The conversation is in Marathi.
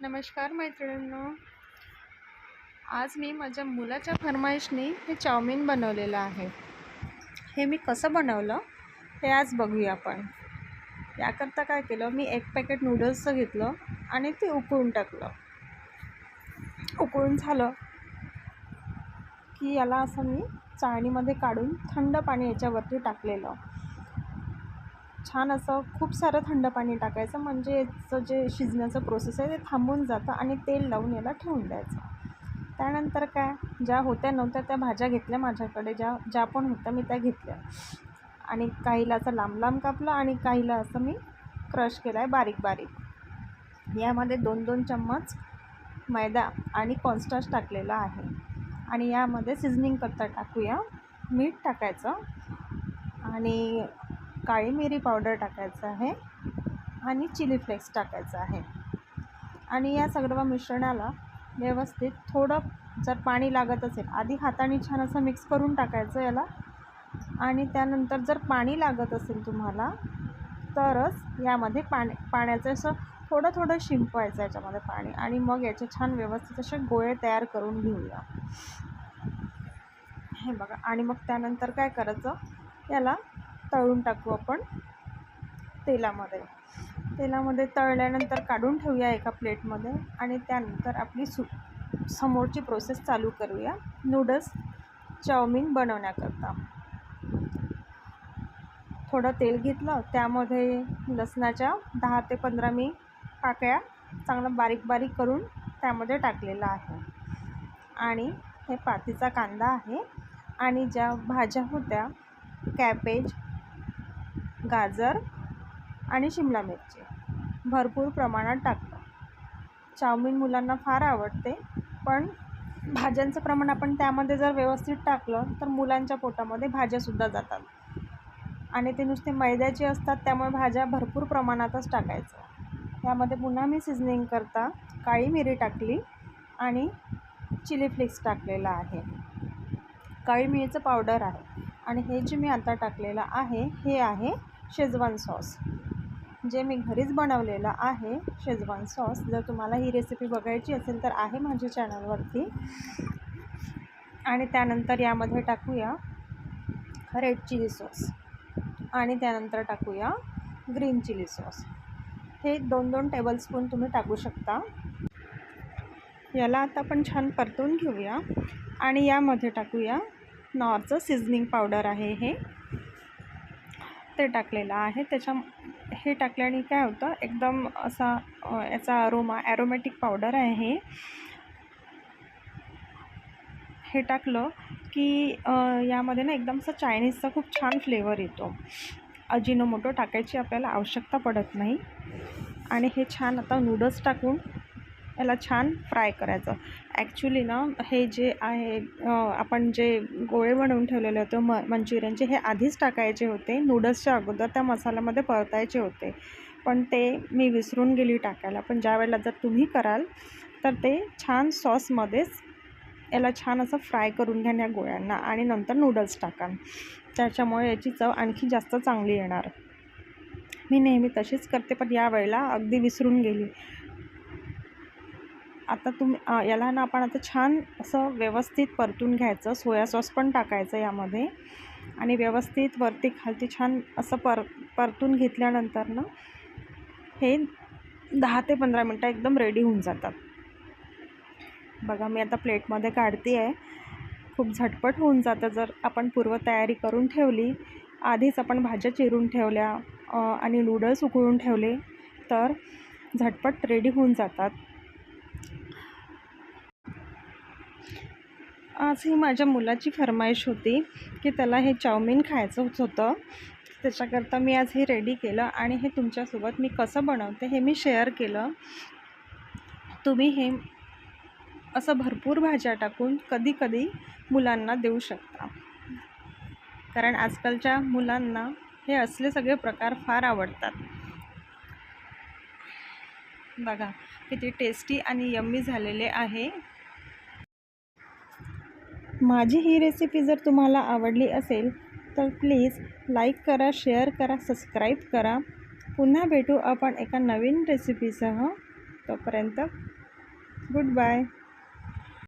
नमस्कार मैत्रिणींनो. आज मी माझ्या मुलाच्या फरमाईशने हे चाऊमिन बनवलेलं आहे. हे मी कसं बनवलं हे आज बघूया आपण. याकरता काय केलं मी एक पॅकेट नूडल्सचं घेतलं आणि ते उकळून टाकलं. उकळून झालं की याला असं मी चाळणीमध्ये काढून थंड पाणी याच्यावरती टाकलेलं. छान असं खूप सारं थंड पाणी टाकायचं म्हणजे याचं जे शिजण्याचं प्रोसेस आहे ते थांबून जातं आणि तेल लावून याला ठेवून द्यायचं. त्यानंतर काय ज्या होत्या नव्हत्या त्या भाज्या घेतल्या माझ्याकडे ज्या ज्या पण होत्या मी त्या घेतल्या. आणि काहीला असं लांब लांब कापलं आणि काहीला असं मी क्रश केलं आहे बारीक बारीक. यामध्ये दोन दोन चम्मच मैदा आणि कॉन्स्टार्च टाकलेला आहे. आणि यामध्ये सिझनिंग करता टाकूया. मीठ टाकायचं. आणि काळी मिरी पावडर टाकायचं आहे आणि चिली फ्लेक्स टाकायचं आहे. आणि या सगळं मिश्रणाला व्यवस्थित थोडं जर पाणी लागत असेल आधी हाताने छान असं मिक्स करून टाकायचं याला. आणि त्यानंतर जर पाणी लागत असेल तुम्हाला तरच यामध्ये पाणी पाण्याचं असं थोडं थोडं शिंपवायचं याच्यामध्ये पाणी. आणि मग याचे छान व्यवस्थित असे गोळे तयार करून घेऊया. हे बघा आणि मग त्यानंतर काय करायचं याला तळून टाकू आपण तेलामध्ये. तेलामध्ये तळल्यानंतर काढून ठेवूया एका प्लेटमध्ये आणि त्यानंतर आपली सु समोरची प्रोसेस चालू करूया. नूडल्स चाऊमीन बनवण्याकरता. थोडं तेल घेतलं त्यामध्ये लसणाच्या दहा ते पंधरा मी पाकळ्या चांगलं बारीक बारीक करून त्यामध्ये टाकलेलं आहे. आणि हे पातीचा कांदा आहे. आणि ज्या भाज्या होत्या कॅबेज गाजर आणि शिमला मिरची. भरपूर प्रमाणात टाकलं चाऊमिन मुलांना फार आवडते पण भाज्यांचं प्रमाण आपण त्यामध्ये जर व्यवस्थित टाकलं तर मुलांच्या पोटामध्ये भाज्यासुद्धा जातात. आणि ते नुसते मैद्याचे असतात त्यामुळे भाज्या भरपूर प्रमाणातच टाकायचं. त्यामध्ये पुन्हा मी सिझनिंग करता काळी मिरी टाकली आणि चिली फ्लेक्स टाकलेला आहे. काळी मिरीचं पावडर आहे. आणि हे जे मी आता टाकलेलं आहे हे आहे शेजवान सॉस जे मी घरीच बनवलेलं आहे शेजवान सॉस जर तुम्हाला ही रेसिपी बघायची असेल तर आहे माझ्या चॅनलवरती आणि त्यानंतर यामध्ये टाकूया रेड चिली सॉस आणि त्यानंतर टाकूया ग्रीन चिली सॉस हे दोन दोन टेबलस्पून तुम्ही टाकू शकता. याला आता आपण छान परतून घेऊया. आणि यामध्ये टाकूया नॉरचं सिझनिंग पावडर आहे हे. ते टाकलेलं आहे. त्याच्या हे टाकल्याने काय होतं एकदम असा याचा अरोमा ॲरोमॅटिक पावडर आहे. हे हे टाकलं की यामध्ये ना एकदम असं चायनीजचा खूप छान फ्लेवर येतो. अजिनोमोटो टाकायची आपल्याला आवश्यकता पडत नाही. आणि हे छान आता नूडल्स टाकून याला छान फ्राय करायचं. ॲक्च्युली ना हे जे आहे आपण जे गोळे बनवून ठेवलेले होते म मंचुरियनचे हे आधीच टाकायचे होते नूडल्सच्या अगोदर त्या मसाल्यामध्ये परतायचे होते. पण ते मी विसरून गेली टाकायला. पण ज्या वेळेला जर तुम्ही कराल तर ते छान सॉसमध्येच याला छान असं फ्राय करून घ्या या गोळ्यांना आणि नंतर नूडल्स टाका. त्याच्यामुळे याची चव आणखी जास्त चांगली येणार. मी नेहमी तशीच करते पण यावेळेला अगदी विसरून गेली. आता तुम्ही याला ना आपण आता छान असं व्यवस्थित परतून घ्यायचं. सोया सॉस पण टाकायचं यामध्ये. आणि व्यवस्थित वरती खालती छान असं पर परतून घेतल्यानंतर ना हे दहा ते पंधरा मिनटं एकदम रेडी होऊन जातात. बघा मी आता प्लेटमध्ये काढते आहे खूप झटपट होऊन जातं. जर आपण पूर्वतयारी करून ठेवली आधीच आपण भाज्या चिरून ठेवल्या आणि नूडल्स उकळून ठेवले तर झटपट रेडी होऊन जातात. आज ही माझ्या मुलाची फरमाईश होती की त्याला हे चाऊमिन खायचंच होतं. त्याच्याकरता मी आज हे रेडी केलं आणि हे तुमच्यासोबत मी कसं बनवते हे मी शेअर केलं. तुम्ही हे असं भरपूर भाज्या टाकून कधी कधी मुलांना देऊ शकता. कारण आजकालच्या मुलांना हे असले सगळे प्रकार फार आवडतात. बघा किती टेस्टी आणि यम्मी झालेले आहे. माझी ही रेसिपी जर तुम्हाला आवडली असेल तर प्लीज लाईक करा शेअर करा सबस्क्राईब करा. पुन्हा भेटू आपण एका नवीन रेसिपीसह तोपर्यंत गुड बाय